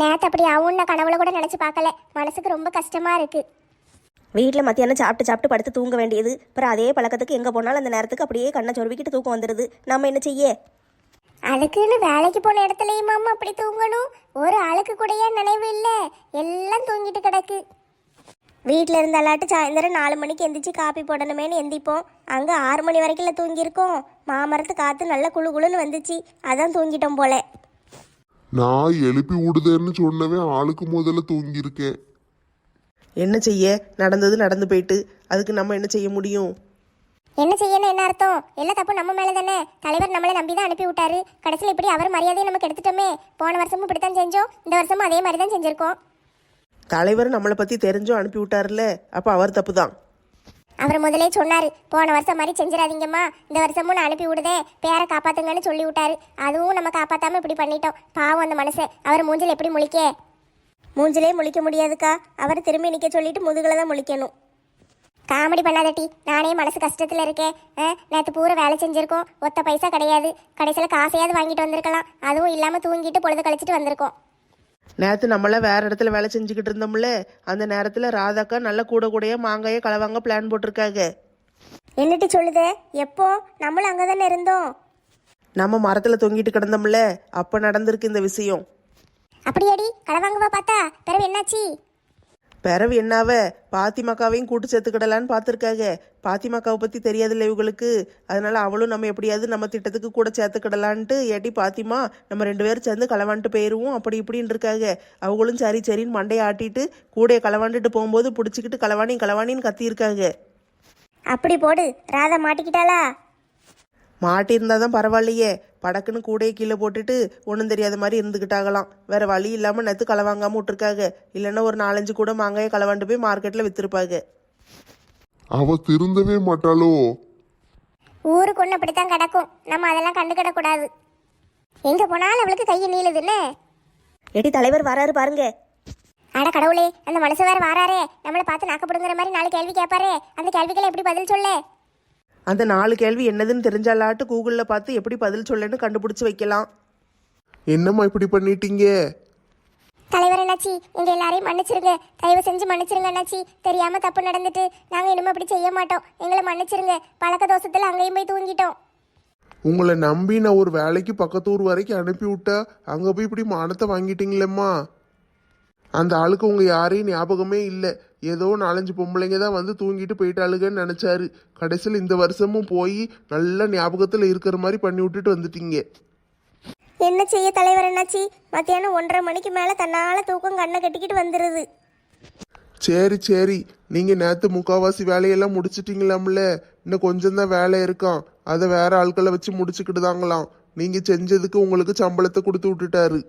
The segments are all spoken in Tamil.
நேத்து அப்படி ஆகும்னு நான் கனவுல கூட நினைச்சு பார்க்கல. மனசுக்கு ரொம்ப கஷ்டமா இருக்கு. வீட்டில் மத்தியானம் சாப்பிட்டு சாப்பிட்டு படுத்து தூங்க வேண்டியது. அப்புறம் அதே பழக்கத்துக்கு எங்கே போனாலும் அந்த நேரத்துக்கு அப்படியே கண்ணை சொருவிக்கிட்டு தூக்கம் வந்துடுது நம்ம என்ன செய்ய? அதுக்குன்னு வேலைக்கு போன இடத்துலயுமாம்மா அப்படி தூங்கணும்? ஒரு ஆளுக்கு கூடயே நினைவு இல்லை. எல்லாம் தூங்கிட்டு கிடக்கு. வீட்டில் இருந்தாலாட்டு சாயந்தரம் நாலு மணிக்கு எந்திரிச்சு காப்பி போடணுமேனு எந்திப்போம். அங்கே ஆறு மணி வரைக்கும் தூங்கியிருக்கோம். மாமரத்து காற்று நல்ல குளு குளுன்னு வந்துச்சு. அதான் தூங்கிட்டோம் போல. நான் எழுப்பி விடுதேன்னு சொன்னவே ஆளுக்கு முதல்ல தூங்கியிருக்கேன். என்ன செய்ய? நடந்தது நடந்து போயிட்டு. அதுக்கு நம்ம என்ன செய்ய முடியும்? என்ன செய்யணும் என்ன அர்த்தம்? எல்லா தப்பு நம்ம மேலே தானே? தலைவர் நம்மளை நம்பி தான் அனுப்பி விட்டாரு. கடைசியில் இப்படி அவர் மரியாதையை நமக்கு எடுத்துட்டோமே. போன வருஷமும் இப்படித்தான் செஞ்சோம். இந்த வருஷமும் அதே மாதிரி தான் செஞ்சிருக்கோம். தலைவர் நம்மளை பற்றி தெரிஞ்சும் அனுப்பி விட்டார்ல அப்போ அவர் தப்பு தான் அவர் முதலே சொன்னார் போன வருஷம் மாதிரி செஞ்சிடாதீங்கம்மா. இந்த வருஷமும் நான் அனுப்பி விடுதே. பேரை காப்பாத்துங்கன்னு சொல்லி விட்டாரு அதுவும் நம்ம காப்பாத்தாம இப்படி பண்ணிட்டோம். பாவம் அந்த மனுஷன். அவர் மூஞ்சில் எப்படி முழிக்க? மூஞ்சிலே முழிக்க முடியாதுக்கா. அவர் திரும்பி நிற்க சொல்லிட்டு முதுகில் தான் முழிக்கணும். காமெடி பண்ணாதட்டி நானே மனசு கஷ்டத்தில் இருக்கேன். நேற்று பூரா வேலை செஞ்சுருக்கோம். ஒத்த பைசா கிடையாது. கடைசியில் காசையாவது வாங்கிட்டு வந்திருக்கலாம். அதுவும் இல்லாமல் தூங்கிட்டு பொழுது கழிச்சிட்டு வந்திருக்கோம். நேற்று நம்மள வேற இடத்துல வேலை செஞ்சுக்கிட்டு இருந்தோம்ல அந்த நேரத்தில் ராதாக்கா நல்ல கூட கூடயே மாங்காயை கலவாங்க பிளான் போட்டிருக்காங்க. என்னட்டி சொல்லுதே? எப்போ? நம்மளும் அங்கே தானே இருந்தோம். நம்ம மரத்தில் தொங்கிட்டு கிடந்தோம்ல அப்போ நடந்திருக்கு இந்த விஷயம். அப்படியாடி? களவாங்கவா பார்த்தா? பிறகு என்னாச்சு? பிறவு என்னாவ? பாத்திமாக்காவையும் கூட்டு சேர்த்துக்கிடலான்னு பார்த்துருக்காங்க பாத்திமாக்காவை பற்றி தெரியாதுல்ல இவங்களுக்கு. அதனால் அவளும் நம்ம எப்படியாவது நம்ம திட்டத்துக்கு கூட சேர்த்துக்கிடலான்ட்டு ஏட்டி பாத்திமா நம்ம ரெண்டு பேரும் சேர்ந்து களவான்ட்டு போயிடுவோம் அப்படி இப்படின்னு இருக்காங்க அவங்களும் சரி சரின்னு மண்டையை ஆட்டிட்டு கூடைய களவாண்டுட்டு போகும்போது பிடிச்சிக்கிட்டு களவாணி களவாணின்னு கத்தியிருக்காங்க அப்படி போடு. ராதா மாட்டிக்கிட்டாளா? மாட்டியிருந்தா தான் பரவாயில்லையே. படக்குன்னு கூடையை கீழே போட்டுட்டு ஒன்றும் தெரியாத மாதிரி இருந்துக்கிட்டாகலாம் வேற வழி இல்லாமல் நேற்று களவாங்காம விட்டுருக்காங்க. இல்லைன்னா ஒரு நாலஞ்சு கூட மாங்காயை களவாண்டு போய் மார்க்கெட்டில் விற்றுருப்பாங்க அவ திருந்தவே மாட்டாளோ? ஊருக்கு ஒன்று அப்படித்தான் கிடக்கும். நம்ம அதெல்லாம் கண்டுக்கிட கூடாது. எங்க போனாலும் அவளுக்கு கையை நீளுதுன்னு. எடி தலைவர் வராரு பாருங்க. அட கடவுளே அந்த மனுஷன் வேற வாராரே. நம்மளை பார்த்து நாக்கப்படுங்கிற மாதிரி நாலு கேள்வி கேட்பாரே. அந்த கேள்விகளை எப்படி பதில் சொல்ல? அந்த நாலு கேள்வி என்னதுன்னு தெரிஞ்சாலாட்டு கூகுளில் பார்த்து எப்படி பதில் சொல்லன்னு கண்டுபிடிச்சி வைக்கலாம். என்னம்மா இப்படி பண்ணிட்டீங்க? தலைவர் என்னாச்சி எங்க எல்லாரையும் மன்னிச்சிருங்க. தயவு செஞ்சு மன்னிச்சிருங்க அண்ணாச்சி. தெரியாம தப்பு நடந்துட்டு நாங்க இனிமே அப்படி செய்ய மாட்டோம். எங்களை மன்னிச்சிருங்க. பழக்க தோசத்துல அங்கேயும் போய் தூங்கிட்டோம். உங்களை நம்பி நான் ஒரு வேலைக்கு பக்கத்தூர் வரைக்கும் அனுப்பி விட்டா அங்கே போய் இப்படி மானத்தை வாங்கிட்டீங்களேம்மா? அந்த ஆளுக்கு உங்க யாரையும் ஞாபகமே இல்லை. ஏதோ நாலஞ்சு பொம்பளைங்க தான் வந்து தூங்கிட்டு போயிட்டாளுங்கன்னு நினைச்சாரு. கடைசியில் இந்த வருஷமும் போய் நல்ல ஞாபகத்தில் இருக்கிற மாதிரி பண்ணி விட்டுட்டு வந்துட்டீங்க. என்ன செய்ய தலைவர் என்னாச்சி மத்தியானம் ஒன்றரை மணிக்கு மேல தன்னால தூக்கம் கண்ணை கட்டிக்கிட்டு வந்துருது. சரி சரி. நீங்க நேத்து முக்காவாசி வேலையெல்லாம் முடிச்சிட்டீங்களாம்ல? இன்னும் கொஞ்சம் தான் வேலை இருக்காம். அதை வேற ஆட்களை வச்சு முடிச்சுக்கிட்டு தாங்களாம். நீங்க செஞ்சதுக்கு உங்களுக்கு சம்பளத்தை கொடுத்து விட்டுட்டாரு.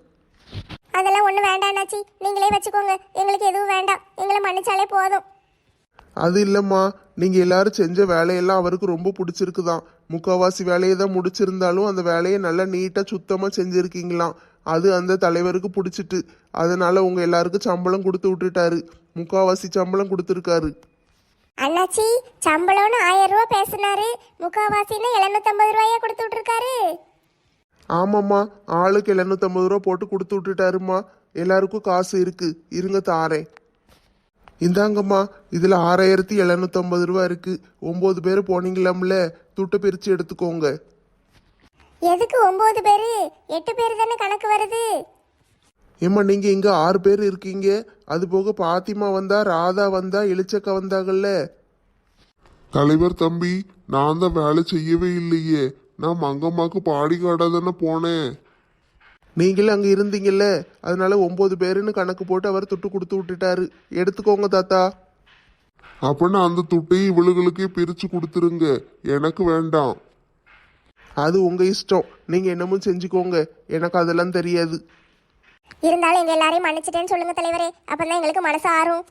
ஒண்ணு வேண்டாம் அண்ணாச்சி. நீங்களே வச்சுக்கோங்க. எங்களுக்கு எதுவும் வேண்டாம். எங்களை மன்னிச்சாலே போதும். அது இல்லம்மா. நீங்க எல்லாரும் செஞ்ச வேலையெல்லாம் அவருக்கு ரொம்ப பிடிச்சிருக்குதாம் முக்காவாசி வேலையை தான் முடிச்சிருந்தாலும் அந்த வேலையை நல்லா நீட்டா சுத்தமா செஞ்சிருக்கீங்களாம். அது அந்த தலைவருக்கு பிடிச்சிட்டு. அதனால உங்க எல்லாருக்கும் சம்பளம் கொடுத்து விட்டுட்டாரு. முக்காவாசி சம்பளம் கொடுத்துருக்காரு. அண்ணாச்சி சம்பளம்னு ஆயிரம் ரூபாய் பேசினாரு. முக்காவாசின்னு எழுநூத்தம்பது ரூபாயா கொடுத்து விட்டுருக்காரு? ஆமாம்மா. ஆளுக்கு எழுநூத்தம்பது ரூபா போட்டு கொடுத்து விட்டுட்டாருமா எல்லாருக்கும் காசு இருக்கு. இருங்க தாரேன். இந்தாங்கம்மா இதில் ஆறாயிரத்தி எழுநூத்தம்பது ரூபா இருக்கு. ஒம்பது பேர் போனீங்களாம்ல? துட்டை பிரித்து எடுத்துக்கோங்க. எதுக்கு ஒன்பது பேரு? எட்டு பேர் தானே கணக்கு வருது. ஏம்மா நீங்கள் இங்கே ஆறு பேர் இருக்கீங்க. அது போக பாத்திமா வந்தா ராதா வந்தா இளிச்சக்கா வந்தாங்கல்ல? தலைவர் தம்பி நான் தான் வேலை செய்யவே இல்லையே. நான் மங்கம்மாக்கு பாடி தானே போனேன். நீங்களும் அங்கே இருந்தீங்கல்ல. அதனால ஒம்பது பேருன்னு கணக்கு போட்டு அவர் துட்டு கொடுத்து விட்டுட்டாரு. எடுத்துக்கோங்க தாத்தா. அப்படின்னா அந்த துட்டையும் இவளுகளுக்கே பிரித்து கொடுத்துருங்க. எனக்கு வேண்டாம். அது உங்க இஷ்டம். நீங்க என்னமோ செஞ்சுக்கோங்க. எனக்கு அதெல்லாம் தெரியாது. இருந்தாலும் எங்க எல்லாரையும் மன்னிச்சிட்டேன்னு சொல்லுங்க தலைவரே. அப்பதான் எங்களுக்கு மனசு ஆறும்.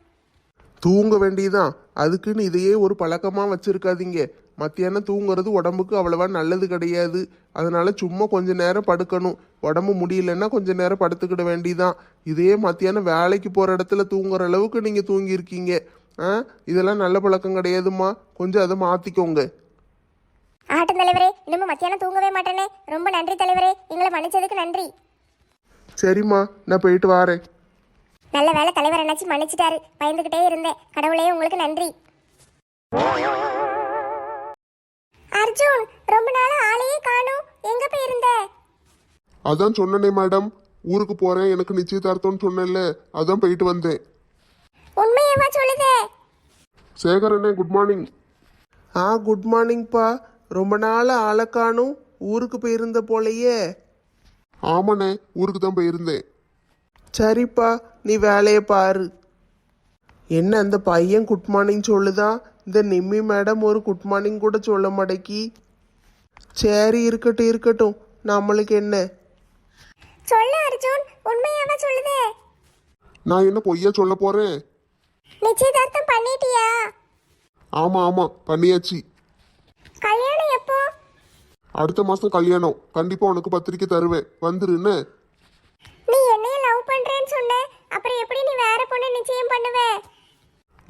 தூங்க வேண்டியதான் அதுக்குன்னு இதையே ஒரு பழக்கமா வச்சிருக்காதீங்க. மத்தியானம் தூங்குறது உடம்புக்கு அவ்வளவா நல்லது கிடையாது. அதனால சும்மா கொஞ்ச நேரம் படுக்கணும். உடம்பு முடியலன்னா கொஞ்ச நேரம் படுத்துக்கிட வேண்டியதான் இதே மத்தியானம் வேலைக்கு போற இடத்துல தூங்குற அளவுக்கு நீங்க தூங்கி இருக்கீங்க ஆ? இதெல்லாம் நல்ல பழக்கம் கிடையாதும்மா. கொஞ்சம் அதை மாத்திக்கோங்க. ஆட்டும் தலைவரே இனிமே மத்தியானம் தூங்கவே மாட்டேனே. ரொம்ப நன்றி தலைவரே. எங்களை மன்னிச்சதுக்கு நன்றி. சரிம்மா நான் போயிட்டு வாரேன். நல்ல வேலை தலைவர் என்னாச்சு மன்னிச்சிட்டாரு. பயந்துகிட்டே இருந்தேன். கடவுளே உங்களுக்கு நன்றி. அர்ஜுன் ரொம்ப நாளா ஆளையே காணும். எங்க போயிருந்த? அதான் சொன்னனே மேடம். ஊருக்கு போறேன் எனக்கு நிச்சயதார்த்தம்னு சொன்னேன்ல. அதான் போயிட்டு வந்தேன். உண்மையவா சொல்லுதே? சேகரண்ணே குட் மார்னிங் ஆ குட் மார்னிங்ப்பா ரொம்ப நாள் ஆளை காணும். ஊருக்கு போயிருந்த போலையே. ஆமாண்ணே ஊருக்கு தான் போயிருந்தேன். சரிப்பா நீ வேலையை பாரு. என்ன அந்த பையன் குட் மார்னிங் சொல்லுதான்? இந்த நிம்மி மேடம் ஒரு குட் மார்னிங் கூட சொல்ல மாட்டேக்கி. சரி இருக்கட்டும் இருக்கட்டும். நம்மளுக்கு என்ன? சொல்லு அர்ஜுன். உண்மையாவா சொல்லுதே? நான் என்ன பொய்யா சொல்ல போறேன்? நிச்சயதார்த்தம் பண்ணிட்டியா? ஆமா ஆமா பண்ணியாச்சு. கல்யாணம் எப்போ? அடுத்த மாசம் கல்யாணம். கண்டிப்பா உனக்கு பத்திரிக்கை தருவேன். வந்துரு என்ன நீ என்னைய லவ் பண்றேன்னு சொன்ன அப்புறம் எப்படி நீ வேற பொண்ணு நிச்சயம் பண்ணுவ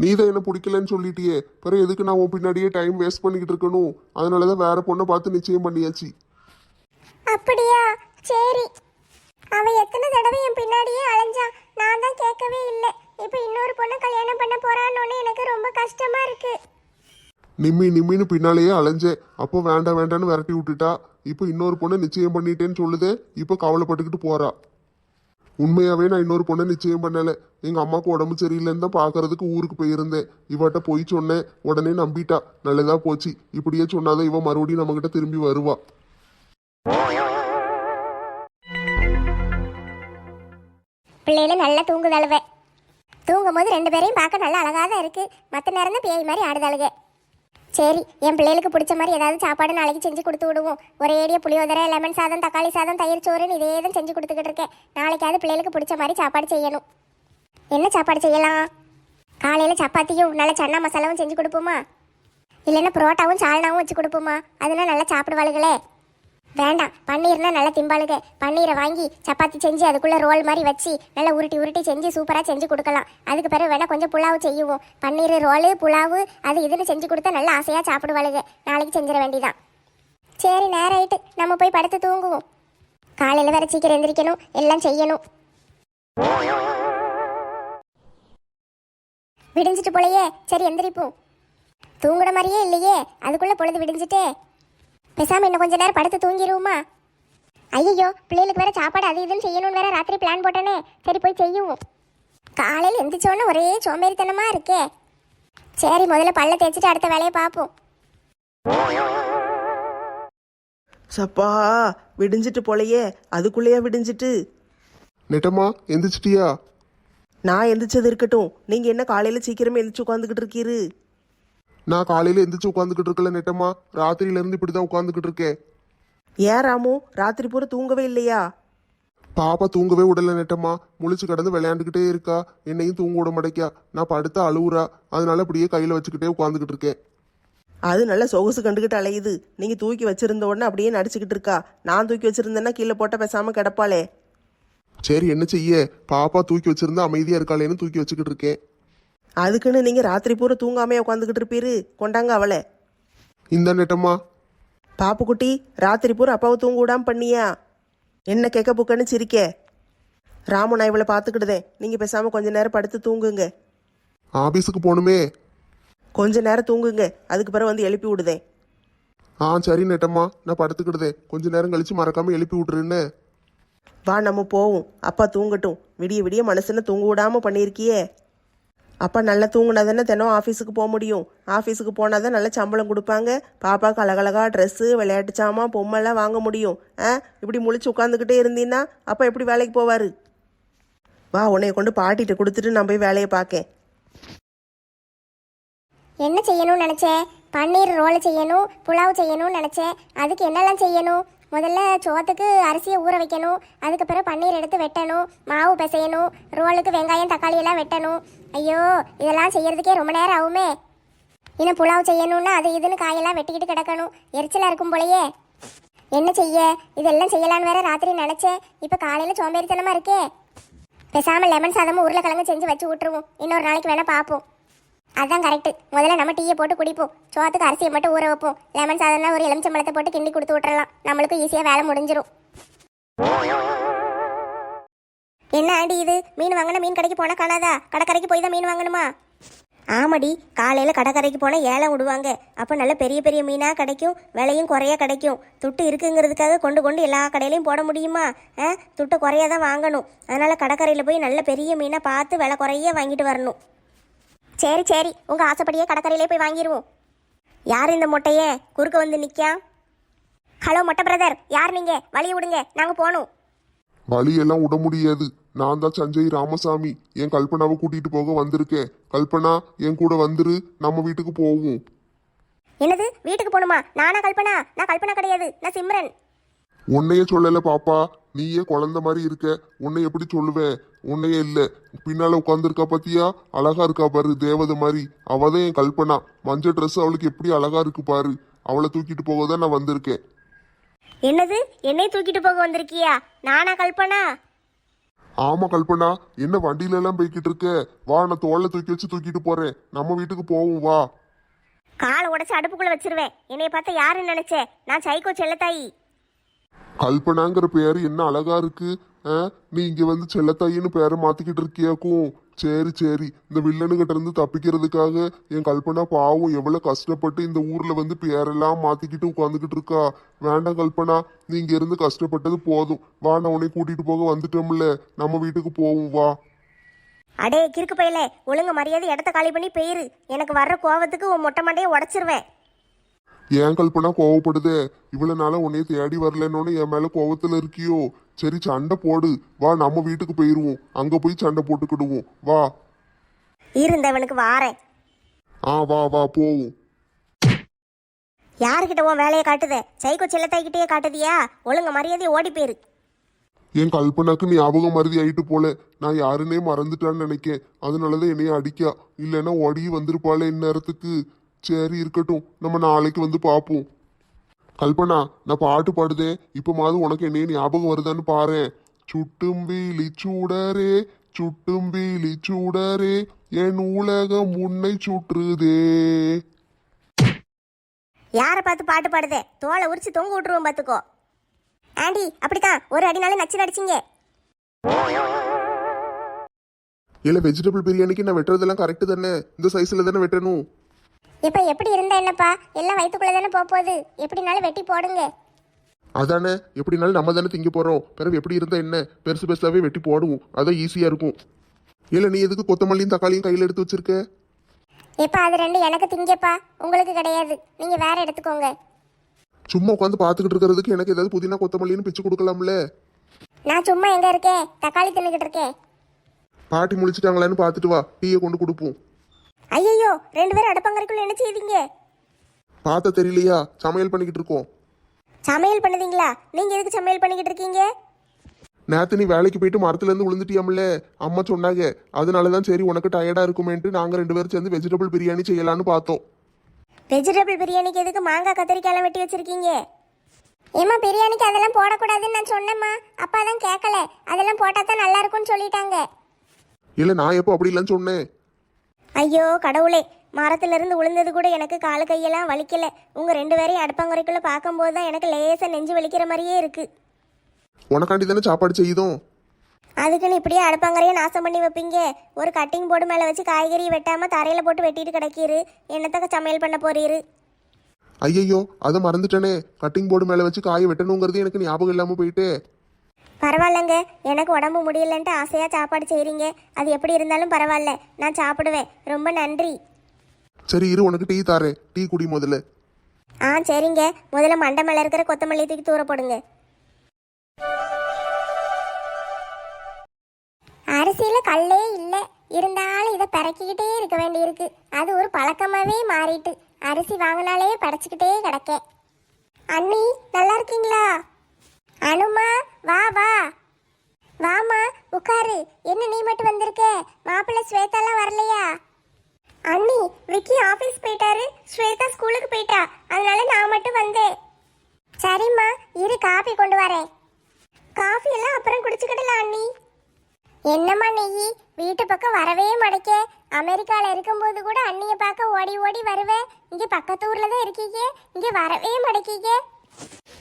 நீ தான் என்ன பிடிக்கலன்னு சொல்லிட்டியே. பிறகு எதுக்கு நான் உன் பின்னாடியே டைம் வேஸ்ட் பண்ணிக்கிட்டு இருக்கணும்? அதனால தான் வேற பொண்ணை பார்த்து நிச்சயம் பண்ணியாச்சு. அப்படியா? சரி. அவ எத்தனை தடவை என் பின்னாடியே அலைஞ்சான்? நான் தான் கேட்கவே இல்லை. இப்போ இன்னொரு பொண்ணை கல்யாணம் பண்ண போறான்னு எனக்கு ரொம்ப கஷ்டமா இருக்கு. நிம்மி நிம்மின்னு பின்னாலேயே அலைஞ்சேன் அப்போ வேண்டாம் வேண்டாம்னு விரட்டி விட்டுட்டா. இப்போ இன்னொரு பொண்ணை நிச்சயம் பண்ணிட்டேன்னு சொல்லுதே. இப்போ கவலைப்பட்டுக்கிட்டு போறா. உண்மையாவே நான் இன்னொரு பொண்ணை நிச்சயம் பண்ணல. எங்க அம்மாவுக்கு உடம்பு சரியில்லைன்னு தான் பாக்குறதுக்கு ஊருக்கு போயிருந்தேன். இவட்ட போய் சொன்னேன். உடனே நம்பிட்டா. நல்லதா போச்சு. இப்படியே சொன்னாதான் இவன் மறுபடியும் நம்மகிட்ட திரும்பி வருவா. பிள்ளைகள நல்லா தூங்குதழுவ தூங்கும் போது ரெண்டு பேரையும் பார்க்க நல்லா அழகாக தான் இருக்கு. மற்ற நேரம் தான் பேய் மாதிரி ஆடுதழுக சரி என் பிள்ளைகளுக்கு பிடிச்ச மாதிரி ஏதாவது சாப்பாடு நாளைக்கு செஞ்சு கொடுத்து விடுவோம். ஒரேடிய புளியோதரை லெமன் சாதம் தக்காளி சாதம் தயிர் சோறுன்னு இதே தான் செஞ்சு கொடுத்துக்கிட்டு இருக்கேன். நாளைக்காவது பிள்ளைகளுக்கு பிடிச்ச மாதிரி சாப்பாடு செய்யணும். என்ன சாப்பாடு செய்யலாம்? காலையில் சப்பாத்தியும் நல்ல சன்னா மசாலாவும் செஞ்சு கொடுப்போமா? இல்லைன்னா புரோட்டாவும் சால்னாவும் வச்சு கொடுப்போமா? அதெல்லாம் நல்லா சாப்பிடுவாளுகளே. வேண்டாம் பன்னீர்னா நல்லா திம்பாளுக. பன்னீரை வாங்கி சப்பாத்தி செஞ்சு அதுக்குள்ளே ரோல் மாதிரி வச்சு நல்லா உருட்டி உருட்டி செஞ்சு சூப்பராக செஞ்சு கொடுக்கலாம். அதுக்கு பிறகு வேணால் கொஞ்சம் புலாவு செய்யுவோம். பன்னீர் ரோலு புலாவு அது இதுன்னு செஞ்சு கொடுத்தா நல்லா ஆசையாக சாப்பிடுவாளுக. நாளைக்கு செஞ்சிட வேண்டிதான். சரி நேரம் ஆயிட்டு நம்ம போய் படுத்து தூங்குவோம். காலையில் வேற சீக்கிரம் எந்திரிக்கணும். எல்லாம் செய்யணும். விடிஞ்சிட்டு போலையே. சரி எந்திரிப்போம். தூங்குற மாதிரியே இல்லையே. அதுக்குள்ளே பொழுது விடிஞ்சிட்டே. பேசாம இன்னும் கொஞ்ச நேரம் படுத்து தூங்கிடுவோமா ஐயோ பிள்ளைகளுக்கு வேற சாப்பாடு அது இதுன்னு செய்யணும்னு வேற ராத்திரி பிளான் போட்டனே. சரி போய் செய்யுவோம். காலையில் எந்திரிச்சோன்னே ஒரே சோம்பேறித்தனமா இருக்கே. சரி முதல்ல பல்ல தேய்ச்சிட்டு அடுத்த வேலையை பார்ப்போம். சப்பா விடிஞ்சிட்டு போலையே. அதுக்குள்ளேயே விடிஞ்சிட்டு? நெட்டம்மா எந்திரிச்சிட்டியா? நான் எந்திரிச்சது இருக்கட்டும். நீங்க என்ன காலையில சீக்கிரமே எந்திரிச்சு உட்காந்துக்கிட்டு இருக்கீரு? நான் காலையில எந்திரிச்சு உட்காந்துக்கிட்டு இருக்கல நெட்டம்மா. ராத்திரியில இருந்து இப்படிதான் உட்காந்துக்கிட்டு இருக்கேன். ஏன் ராமு? ராத்திரி பூரா தூங்கவே இல்லையா? பாப்பா தூங்கவே விடல நெட்டம்மா. முழிச்சு கிடந்து விளையாண்டுக்கிட்டே இருக்கா. என்னையும் தூங்க விட மாட்டேக்கா. நான் படுத்து அழுவுறா. அதனால அப்படியே கையில வச்சுக்கிட்டே உட்காந்துக்கிட்டு இருக்கேன். அது நல்ல சொகுசு கண்டுக்கிட்டு அலையுது. நீங்க தூக்கி வச்சிருந்த உடனே அப்படியே நடிச்சுக்கிட்டு இருக்கா. நான் தூக்கி வச்சிருந்தேன்னா கீழே போட்ட பேசாம கிடப்பாளே. சரி என்ன செய்ய? பாப்பா தூக்கி வச்சிருந்தா அமைதியா இருக்காளேன்னு தூக்கி வச்சுக்கிட்டு இருக்கேன். அதுக்குன்னு நீங்க ராத்திரி பூரா தூங்காமே உட்காந்துக்கிட்டு இருப்பீரு. கொண்டாங்க அவளை. இந்த நெட்டம்மா பாப்புக்குட்டி ராத்திரி பூரா அப்பாவை தூங்க விடாம பண்ணியா? என்ன கேட்க புக்கன்னு சிரிக்க. ராமு நான் இவளை பார்த்துக்கிடுதேன் நீங்க பேசாம கொஞ்ச நேரம் படுத்து தூங்குங்க. ஆபீஸுக்கு போகணுமே. கொஞ்ச நேரம் தூங்குங்க. அதுக்கு பிறகு வந்து எழுப்பி விடுதேன் ஆ சரி நெட்டம்மா. நான் படுத்துக்கிடுதேன் கொஞ்ச நேரம் கழிச்சு மறக்காம எழுப்பி விட்டுருன்னு. வா நம்ம போவோம். அப்பா தூங்கட்டும். விடிய விடிய மனுஷனை தூங்க விடாம பண்ணியிருக்கியே. அப்பா நல்லா தூங்கினா தானே தினம் ஆஃபீஸுக்கு போக முடியும். ஆஃபீஸுக்கு போனால் தான் நல்ல சம்பளம் கொடுப்பாங்க. பாப்பாவுக்கு அழகழகா ட்ரெஸ்ஸு விளையாட்டு சாமான் பொம்மைலாம் வாங்க முடியும். ஆ இப்படி முழிச்சு உட்காந்துக்கிட்டே இருந்தீன்னா அப்பா எப்படி வேலைக்கு போவார்? வா உன்னைய கொண்டு பாட்டிகிட்ட கொடுத்துட்டு நான் போய் வேலையை பார்க்கேன். என்ன செய்யணும்னு நினச்சேன் பன்னீர் ரோலை செய்யணும் புலாவ் செய்யணும்னு நினச்சேன் அதுக்கு என்னெல்லாம் செய்யணும்? முதல்ல சோத்துக்கு அரிசியை ஊற வைக்கணும். அதுக்கு பிறகு பன்னீர் எடுத்து வெட்டணும். மாவு பிசையணும். ரோலுக்கு வெங்காயம் தக்காளி எல்லாம் வெட்டணும். ஐயோ இதெல்லாம் செய்யறதுக்கே ரொம்ப நேரம் ஆகுமே. இன்னும் புலாவ் செய்யணும்னா அது இதுன்னு காயெல்லாம் வெட்டிக்கிட்டு கிடக்கணும். எரிச்சலாக இருக்கும் போலயே. என்ன செய்ய? இதெல்லாம் செய்யலான்னு வேற ராத்திரி நினச்சேன். இப்போ காலையில் சோம்பேறித்தனமாக இருக்கே. பேசாமல் லெமன் சாதமும் உருளைக்கிழங்கு செஞ்சு வச்சு விட்டுருவோம் இன்னொரு நாளைக்கு வேணால் பார்ப்போம் அதுதான் கரெக்டு முதல்ல நம்ம டீயை போட்டு குடிப்போம். சோத்துக்கு அரிசியை மட்டும் ஊற வைப்போம். லெமன் சாதம்னா ஒரு எலுமிச்சம்பழத்தை போட்டு கிண்டி கொடுத்து விட்டுறலாம் நம்மளுக்கும் ஈஸியாக வேலை முடிஞ்சிடும் என்ன ஆண்டி இது? மீன் வாங்கினா மீன் கடைக்கு போனால் காணாதா? கடற்கரைக்கு போய் தான் மீன் வாங்கணுமா? ஆமாடி காலையில் கடற்கரைக்கு போனால் ஏலம் விடுவாங்க. அப்போ நல்ல பெரிய பெரிய மீனாக கிடைக்கும் விலையும் குறைய கிடைக்கும். துட்டு இருக்குங்கிறதுக்காக கொண்டு கொண்டு எல்லா கடையிலையும் போட முடியுமா? ஆ துட்டை குறைய தான் வாங்கணும். அதனால் கடற்கரையில் போய் நல்ல பெரிய மீனாக பார்த்து விலை குறைய வாங்கிட்டு வரணும். சரி சரி உங்கள் ஆசைப்படியே கடற்கரையிலே போய் வாங்கிடுவோம் யார் இந்த மொட்டையே? குறுக்க வந்து நிற்கா ஹலோ மொட்டை பிரதர் யார் நீங்கள் வழி விடுங்க நாங்கள் போகணும். வழியெல்லாம் விட முடியாது. நான் தான் சஞ்சய் ராமசாமி. என் கல்பனாவை கூட்டிட்டு போக வந்திருக்கேன். கல்பனா என் கூட வந்துரு. நம்ம வீட்டுக்கு போவோம். என்னது? வீட்டுக்கு போகணுமா நானா கல்பனா? நான் கல்பனா கிடையாது. நான் சிம்ரன். உன்னையே சொல்லல பாப்பா. நீயே குழந்தை மாதிரி இருக்க. உன்னை எப்படி சொல்லுவேன்? உன்னையே இல்ல. பின்னால உட்காந்துருக்கா பாத்தியா? அழகா இருக்கா பாரு தேவதை மாதிரி. அவதான் என் கல்பனா. மஞ்சள் ட்ரெஸ் அவளுக்கு எப்படி அழகா இருக்கு பாரு. அவளை தூக்கிட்டு போக தான் நான் வந்திருக்கேன். என்னது? என்னை தூக்கிட்டு போக வந்திருக்கியா? நானா கல்பனா? ஆமா கல்பனா. என்ன வண்டியில எல்லாம் போய்கிட்டு இருக்க? வா நான் தோல்ல தூக்கி வச்சு தூக்கிட்டு போறேன். நம்ம வீட்டுக்கு போவோம் வா. காலை உடைச்சு அடுப்புக்குள்ள வச்சிருவேன். என்னைய பார்த்தா யாருன்னு நினைச்சே? நான் சைக்கோ செல்லத்தாயி. கல்பனாங்கிற பேர் என்ன அழகா இருக்கு? ஆ? நீ இங்க வந்து செல்லத்தாயின்னு பேரை மாத்திக்கிட்டு இருக்கியாக்கும். சரி சரி. இந்த வில்லனுகிட்ட இருந்து தப்பிக்கிறதுக்காக என் கல்பனா பாவம் எவ்வளவு கஷ்டப்பட்டு இந்த ஊர்ல வந்து பேரெல்லாம் மாத்திக்கிட்டு உட்காந்துக்கிட்டு இருக்கா? வேண்டாம் கல்பனா நீ இங்க இருந்து கஷ்டப்பட்டது போதும். வா நான் உன்னை கூட்டிட்டு போக வந்துட்டோம்ல. நம்ம வீட்டுக்கு போவோம் வா. அடே கிறுக்கு பையலே. ஒழுங்கு மரியாதை இடத்த காலி பண்ணி போயிரு. எனக்கு வர்ற கோவத்துக்கு உன் மொட்டை மண்டையை உடைச்சிருவேன். ஏன் கல்பனா கோவப்படுதே? இவ்வளவு நாளா உன்னைய தேடி வரலன்னு என் மேல கோவத்துல இருக்கியோ? சரி சண்டை போடு. வா நம்ம வீட்டுக்கு போயிருவோம். அங்க போய் சண்டை போட்டுக்கிடுவோம். வா. இருந்தவனுக்கு வாரேன். ஆ வா வா போவோம். யாருக்கிட்ட உன் வேலையை காட்டுதே? சைக்கோ செல்லத்தாய்கிட்டயே காட்டுதியா? ஒழுங்கு மரியாதையை ஓடி போயிரு. என் கல்பனாக்கு ஞாபகம் மருதி ஆயிட்டு போல. நான் யாருன்னே மறந்துட்டான்னு நினைக்கேன். அதனாலதான் என்னைய அடிக்கா. இல்லைன்னா ஓடி வந்திருப்பாளே இந்நேரத்துக்கு. சரி இருக்கட்டும். நம்ம நாளைக்கு வந்து பார்ப்போம் கல்பனா நான் பாட்டு பாடுதேன் இப்ப மாதிரி உனக்கு என்னைய ஞாபகம் வருதான்னு பாரேன். சுட்டும் வீலி சூடரே சுட்டும் வீலி சூடரே என் உலகம் உன்னை சுற்றுதே. யாரை பார்த்து பாட்டு பாடுதே? தோலை உரிச்சு தொங்க விட்டுருவோம் பார்த்துக்கோ ஆண்டி அப்படித்தான். ஒரு அடினால நச்சு நடிச்சிங்க. இல்ல வெஜிடபிள் பிரியாணிக்கு நான் வெட்டுறதெல்லாம் கரெக்டு தானே. இந்த சைஸ்ல தானே வெட்டணும். இப்போ எப்படி இருந்தா என்னப்பா? எல்லாம் வயிற்றுக்குள்ள தானே போக போகுது. எப்படினாலும் வெட்டி போடுங்க. அதானே? எப்படினாலும் நம்ம தானே திங்க போறோம். பிறகு எப்படி இருந்தா என்ன? பெருசு பெருசாவே வெட்டி போடுவோம். அதான் ஈஸியா இருக்கும். இல்ல நீ எதுக்கு கொத்தமல்லியும் தக்காளியும் கையில எடுத்து வச்சிருக்க? இப்போ அது ரெண்டு எனக்கு திங்கப்பா. உங்களுக்கு கிடையாது. நீங்க வேற எடுத்துக்கோங்க. சும்மா உட்காந்து பாத்துக்கிட்டு இருக்கிறதுக்கு எனக்கு ஏதாவது புதினா கொத்தமல்லின்னு பிச்சு கொடுக்கலாம்ல? நான் சும்மா எங்க இருக்கேன்? தக்காளி தின்னுக்கிட்டு இருக்கேன். பாட்டி முழிச்சிட்டாங்களான்னு பார்த்துட்டு வா. டீயை கொண்டு கொடுப்போம். ஐயோ ரெண்டு பேரும் அடுப்பங்கரைக்குள்ள என்ன செய்தீங்க பார்த்தா தெரியலையா? சமையல் பண்ணிக்கிட்டு இருக்கோம். சமையல் பண்ணுதீங்களா நீங்க எதுக்கு சமையல் பண்ணிக்கிட்டு இருக்கீங்க? நேத்து நீ வேலைக்கு போயிட்டு மரத்துல இருந்து விழுந்துட்டியாம்ல அம்மா சொன்னாங்க. அதனாலதான் சரி உனக்கு டயர்டா இருக்குமேன்ட்டு நாங்க ரெண்டு பேரும் சேர்ந்து வெஜிடபிள் பிரியாணி செய்யலான்னு பார்த்தோம். வெஜிடபிள் பிரியாணிக்கு எதுக்கு மாங்காய் கத்திரிக்காய் வெட்டி வச்சிருக்கீங்க? ஏமா பிரியாணிக்கு அதெல்லாம் போடக்கூடாதுன்னு நான் சொன்னேம்மா. அப்பா தான் கேட்கல அதெல்லாம் போட்டா தான் நல்லா இருக்கும்னு சொல்லிட்டாங்க. இல்ல நான் எப்போ அப்படி இல்லைன்னு சொன்னேன். ஐயோ கடவுளே. மரத்துல இருந்து விழுந்தது கூட எனக்கு காலு கையெல்லாம் வலிக்கல. உங்க ரெண்டு பேரையும் அடுப்பங்குறைக்குள்ள பார்க்கும்போது தான் எனக்கு லேசா நெஞ்சு வலிக்கிற மாதிரியே இருக்கு. உனக்காண்டி தானே சாப்பாடு செய்யுதோம்? அதுக்குன்னு இப்படியே அடுப்பங்கரையை நாசம் பண்ணி வைப்பீங்க. ஒரு கட்டிங் போர்டு மேலே வச்சு காய்கறி வெட்டாம தரையில போட்டு வெட்டிட்டு கிடக்கீரு. என்னத்தக்க சமையல் பண்ண போறீரு? ஐயையோ அதை மறந்துட்டேனே. கட்டிங் போர்டு மேலே வச்சு காய வெட்டணுங்கிறது எனக்கு ஞாபகம் இல்லாமல் போயிட்டு. பரவாயில்லங்க. எனக்கு உடம்பு முடியலன்ட்டு ஆசையாக சாப்பாடு செய்கிறீங்க அது எப்படி இருந்தாலும் பரவாயில்ல. நான் சாப்பிடுவேன். ரொம்ப நன்றி. சரி இரு உனக்கு டீ தாரேன். டீ குடி முதல்ல. ஆ சரிங்க. முதல்ல மண்டை மேலே இருக்கிற கொத்தமல்லி தூக்கி தூர போடுங்க. அரிசியில் கல்லே இல்லை. இருந்தாலும் இதை பறக்கிக்கிட்டே இருக்க வேண்டியிருக்கு. அது ஒரு பழக்கமாகவே மாறிட்டு. அரிசி வாங்கினாலே படைச்சிக்கிட்டே கிடக்க அண்ணி நல்லா இருக்கீங்களா? அனுமா வா வா. வாமா உட்காரு என்ன நீ மட்டும் வந்திருக்க? மாப்பிள்ளை ஸ்வேதாலாம் வரலையா? அண்ணி விக்கி ஆஃபீஸ் போயிட்டாரு. ஸ்வேதா ஸ்கூலுக்கு போயிட்டா. அதனால நான் மட்டும் வந்தேன். சரிம்மா இரு காபி கொண்டு வரேன். காஃபி எல்லாம் அப்புறம் குடிச்சுக்கிடலாம் அண்ணி. என்னம்மா நெய்? வீட்டு பக்கம் வரவே மடைக்க அமெரிக்கால இருக்கும்போது கூட அண்ணியை பார்க்க ஓடி ஓடி வருவேன் இங்கே பக்கத்து ஊர்ல தான் இருக்கீங்க. இங்கே வரவே மடைக்கீங்க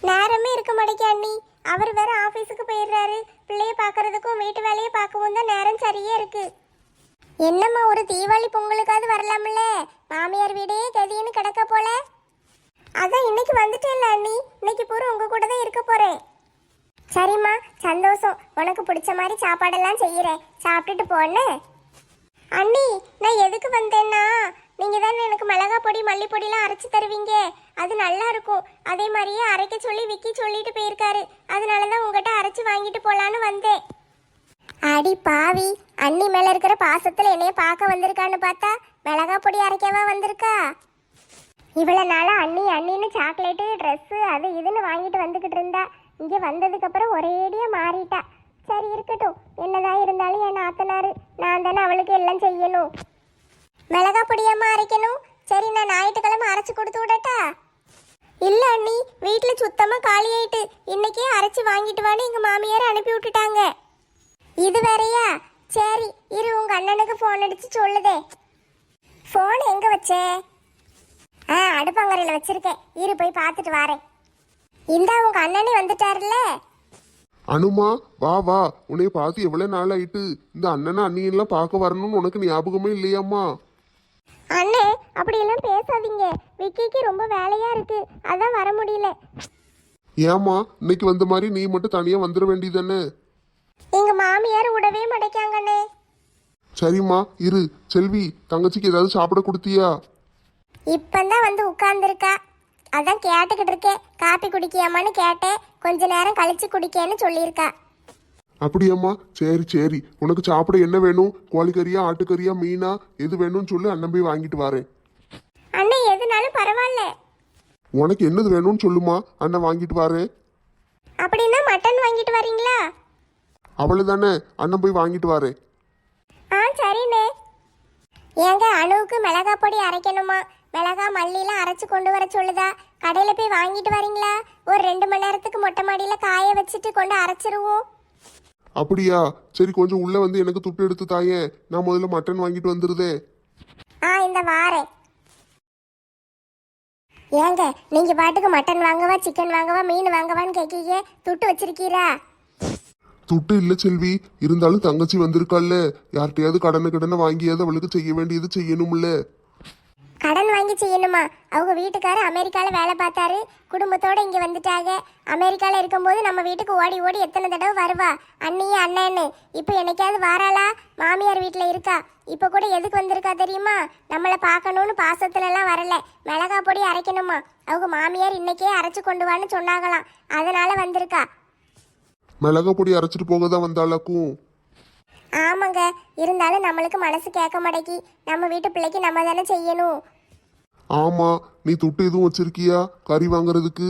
நேரமே இருக்க மாட்டேங்க அண்ணி. அவர் வேற ஆபீஸுக்கு போயிடுறாரு. பிள்ளைய பார்க்கறதுக்கும் வீட்டு வேலையை பார்க்கவும் தான் நேரம் சரியே இருக்கு. என்னம்மா ஒரு தீபாவளி பொங்கலுக்காவது வரலாம்ல? மாமியார் வீடே கதின்னு கிடக்க போல. அதான் இன்னைக்கு வந்துட்டேன்ல அண்ணி. இன்னைக்கு பூரா உங்க கூட தான் இருக்க போறேன். சரிம்மா சந்தோஷம். உனக்கு பிடிச்ச மாதிரி சாப்பாடெல்லாம் செய்யறேன். சாப்பிட்டுட்டு போன்னு அண்ணி. நான் எதுக்கு வந்தேன்னா? நீங்க தானே எனக்கு மிளகா பொடி மல்லிப்பொடிலாம் அரைச்சு தருவீங்க. அது நல்லா இருக்கும் அதே மாதிரியே அரைக்க சொல்லி விக்கி சொல்லிட்டு போயிருக்காரு. அதனால தான் உங்ககிட்ட அரைச்சு வாங்கிட்டு போலான்னு வந்தேன். அடி பாவி அண்ணி மேல இருக்கிற பாசத்துல என்னைய பார்க்க வந்திருக்கான்னு பார்த்தா மிளகா பொடி அரைக்கவா வந்திருக்கா? இவ்வளோ நாளாக அண்ணி அண்ணின்னு சாக்லேட்டு ட்ரெஸ்ஸு அது இதுன்னு வாங்கிட்டு வந்துக்கிட்டு இருந்தா இங்கே வந்ததுக்கப்புறம் ஒரேடியாக மாறிட்டா. சரி இருக்கட்டும். என்னதான் இருந்தாலும் என் ஆத்தனார் நான் தானே அவளுக்கு எல்லாம் செய்யணும். மிளகா பொடியாம அரைக்கணும். சரி நான் ஞாயிற்றுக்கிழமை அரைச்சி கொடுத்து விடட்டா? இல்ல அண்ணி வீட்டுல சுத்தமா காலி ஆயிட்டு இன்னைக்கே அரைச்சு வாங்கிட்டு வான்னு எங்க மாமியார் அனுப்பி விட்டுட்டாங்க. இது வேறயா? சரி இரு உங்க அண்ணனுக்கு ஃபோன் அடிச்சு சொல்லுதே. ஃபோன் எங்க வச்சே? ஆ அடுப்பங்கரையில் வச்சிருக்கேன். இரு போய் பார்த்துட்டு வரேன். இந்தா உங்க அண்ணனே வந்துட்டாருல்ல அனுமா வா வா. உன்னை பார்த்து எவ்வளவு நாள் ஆயிட்டு இந்த அண்ணனை அண்ணியெல்லாம் பார்க்க வரணும்னு உனக்கு ஞாபகமே இல்லையாம்மா? அண்ணே அப்படியெல்லாம் பேசாதீங்க. விக்கிக்கு ரொம்ப வேலையா இருக்கு. அதான் வர முடியல. ஏம்மா இன்னைக்கு வந்த மாதிரி நீ மட்டும் தனியா வந்துட வேண்டியதானே எங்க மாமியார் விடவே மாட்டேக்காங்கண்ணே சரிம்மா இரு. செல்வி தங்கச்சிக்கு ஏதாவது சாப்பிட கொடுத்தியா? இப்பந்தான் வந்து உட்கார்ந்துருக்கா. அதான் கேட்டுக்கிட்டு இருக்கேன். காப்பி குடிக்கியாமான்னு கேட்டேன். கொஞ்ச நேரம் கழிச்சு குடிக்கேன்னு சொல்லியிருக்கா. அப்படியாம்மா? சரி சரி. உனக்கு சாப்பிட என்ன வேணும்? கோழிக்கறியா ஆட்டுக்கறியா மீனா? எது வேணும்னு சொல்லி அண்ணன் போய் வாங்கிட்டு வரேன். அண்ணே எதுனாலும் பரவாயில்ல. உனக்கு என்னது வேணும்னு சொல்லுமா? அண்ணன் வாங்கிட்டு வரேன். அப்படின்னா மட்டன் வாங்கிட்டு வரீங்களா? அவ்வளவுதானே? அண்ணன் போய் வாங்கிட்டு வரேன். ஆ சரிண்ணே. ஏங்க அணுவுக்கு மிளகா பொடி அரைக்கணுமா? மிளகா மல்லிலாம் அரைச்சு கொண்டு வர சொல்லுதா? கடையில் போய் வாங்கிட்டு வரீங்களா? ஒரு ரெண்டு மணி நேரத்துக்கு மொட்டை மாடியில் காய வச்சுட்டு கொண்டு அரைச்சிருவோம். அப்படியா? சரி கொஞ்சம் உள்ள வந்து எனக்கு துட்டு எடுத்து தாயேன் நான் முதல்ல மட்டன் வாங்கிட்டு வந்துருதே. ஆ இந்த வாரேன் ஏங்க நீங்க பாட்டுக்கு மட்டன் வாங்கவா சிக்கன் வாங்கவா மீன் வாங்கவான்னு கேட்கீங்க துட்டு வச்சிருக்கீரா? துட்டு இல்ல செல்வி. இருந்தாலும் தங்கச்சி வந்திருக்கால்ல யார்கிட்டயாவது கடனை கடனை வாங்கியாவது அவளுக்கு செய்ய வேண்டியது செய்யணும்ல. கடன் வாங்கி செய்யணுமா? அவங்க வீட்டுக்காரர் அமெரிக்காவில் வேலை பார்த்தாரு. குடும்பத்தோடு இங்கே வந்துட்டாங்க. அமெரிக்காவில் இருக்கும்போது நம்ம வீட்டுக்கு ஓடி ஓடி எத்தனை தடவை வருவா? அண்ணியே அண்ணன்னு. இப்போ என்னைக்காவது வாராளா? மாமியார் வீட்டில் இருக்கா? இப்போ கூட எதுக்கு வந்திருக்கா தெரியுமா? நம்மளை பார்க்கணும்னு பாசத்துலலாம் வரலை. வரல மிளகா பொடி அரைக்கணுமா? அவங்க மாமியார் இன்னைக்கே அரைச்சி கொண்டு வான்னு சொன்னாங்களாம். அதனால வந்திருக்கா. மிளகா பொடி அரைச்சிட்டு போக தான் வந்தாளாக்கும். ஆமாங்க. இருந்தாலும் நம்மளுக்கு மனசு கேட்க மாட்டேக்கி நம்ம வீட்டு பிள்ளைக்கு நம்ம தானே செய்யணும். ஆமா நீ துட்டு எதுவும் வச்சிருக்கியா? கறி வாங்குறதுக்கு?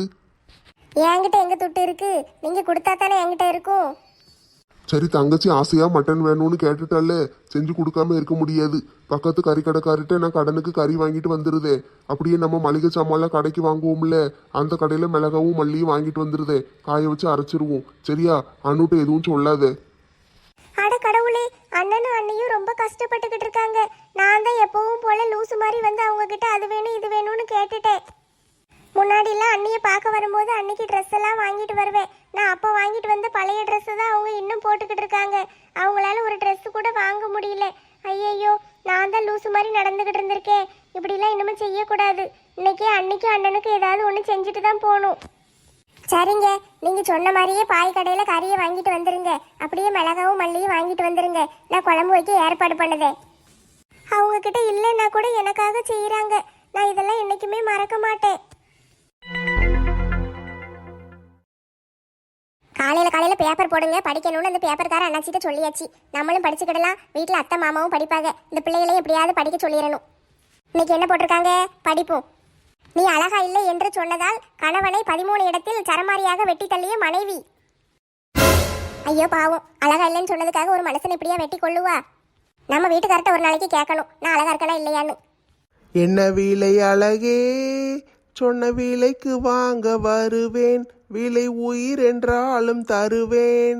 என்கிட்ட எங்க துட்டு இருக்கு? நீங்க கொடுத்தா தானே என்கிட்ட இருக்கும். சரி தங்கச்சி ஆசையா மட்டன் வேணும்னு கேட்டுட்டால செஞ்சு கொடுக்காம இருக்க முடியாது. பக்கத்து கறி கடைக்காரிட்ட நான் கடனுக்கு கறி வாங்கிட்டு வந்துருதே. அப்படியே நம்ம மளிகை சாமான்லாம் கடைக்கு வாங்குவோம்ல அந்த கடையில மிளகாவும் மல்லியும் வாங்கிட்டு வந்துருதே. காய வச்சு அரைச்சிருவோம். சரியா? அண்ணுட்ட எதுவும் சொல்லாத. அட கடவுளே அண்ணனும் அண்ணியும் ரொம்ப கஷ்டப்பட்டுக்கிட்டு இருக்காங்க. நான் தான் எப்பவும் போல லூசு மாதிரி வந்து அவங்க கிட்ட அது வேணும் இது வேணும்னு கேட்டுட்டேன். முன்னாடிலாம் அண்ணியை பார்க்க வரும்போது அன்னைக்கு ட்ரெஸ் எல்லாம் வாங்கிட்டு வருவேன். நான் அப்போ வாங்கிட்டு வந்த பழைய ட்ரெஸ்ஸு தான் அவங்க இன்னும் போட்டுக்கிட்டு இருக்காங்க. அவங்களால ஒரு ட்ரெஸ் கூட வாங்க முடியல. ஐயையோ நான் தான் லூசு மாதிரி நடந்துக்கிட்டு இருந்திருக்கேன். இப்படிலாம் இன்னுமே செய்யக்கூடாது. இன்னைக்கே அன்னைக்கும் அண்ணனுக்கும் ஏதாவது ஒன்று செஞ்சுட்டு தான் போகணும். சரிங்க நீங்க சொன்ன மாதிரியே பாய் கடையில கறியை வாங்கிட்டு வந்துருங்க. அப்படியே மிளகாவும் மல்லியும் வாங்கிட்டு வந்துருங்க. நான் குழம்பு வைக்க ஏற்பாடு பண்ணுதே அவங்க கிட்ட இல்லைன்னா கூட எனக்காக செய்யறாங்க நான் இதெல்லாம் என்னைக்குமே மறக்க மாட்டேன். காலையில காலையில பேப்பர் போடுங்க. படிக்கணும்னு அந்த பேப்பர்கார அண்ணாச்சிட்ட சொல்லியாச்சு. நம்மளும் படிச்சுக்கிடலாம். வீட்டில் அத்தை மாமாவும் படிப்பாங்க. இந்த பிள்ளைகளையும் எப்படியாவது படிக்க சொல்லிடணும். இன்னைக்கு என்ன போட்டிருக்காங்க? படிப்போம். நீ அழகா இல்லை என்று சொன்னதால் கணவனை பதிமூணு இடத்தில் சரமாரியாக வெட்டி தள்ளிய மனைவி. ஐயோ பாவம் அழகா இல்லைன்னு சொன்னதுக்காக ஒரு மனுஷன் இப்படியா வெட்டி கொள்ளுவா நம்ம வீட்டுக்கார்ட்ட ஒரு நாளைக்கு கேட்கணும் நான் அழகா இருக்கனா இல்லையான்னு. என்ன விலை அழகே? சொன்ன விலைக்கு வாங்க வருவேன் விலை உயிர் என்றாலும் தருவேன்.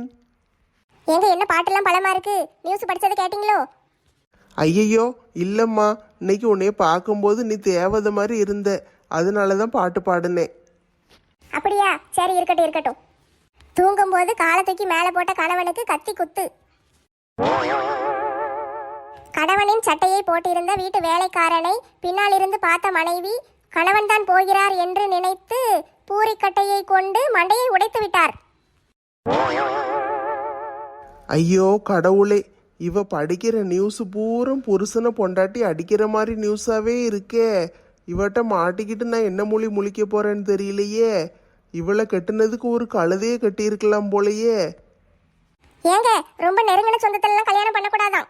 ஏங்க என்ன பாட்டெல்லாம் பலமா இருக்கு? நியூஸ் படிச்சது கேட்டிங்களோ? ஐயையோ இல்லைம்மா இன்னைக்கு உன்னைய பார்க்கும்போது நீ தேவதை மாதிரி இருந்த. அதனால தான் பாட்டு பாடினேன் அப்படியா? சரி இருக்கட்டும் இருக்கட்டும். தூங்கும்போது காலை தூக்கி மேலே போட்ட கணவனுக்கு கத்தி குத்து. கணவனின் சட்டையை போட்டிருந்த வீட்டு வேலைக்காரனை பின்னால் இருந்து பார்த்த மனைவி கணவன் தான் போகிறார் என்று நினைத்து பூரிக்கட்டையை கொண்டு மண்டையை உடைத்து விட்டார். ஐயோ கடவுளே இவ படிக்கிற நியூஸ் பூரம் புருஷனை பொண்டாட்டி அடிக்கிற மாதிரி நியூஸாவே இருக்கே. இவட்ட மாட்டிக்கிட்டு நான் என்ன மொழி முழிக்க போறேன்னு தெரியலையே. இவளை கட்டுனதுக்கு ஒரு கழுதையே கட்டியிருக்கலாம் போலயே. ஏங்க ரொம்ப நெருங்கின சொந்தத்திலலாம் கல்யாணம் பண்ணக்கூடாதான்.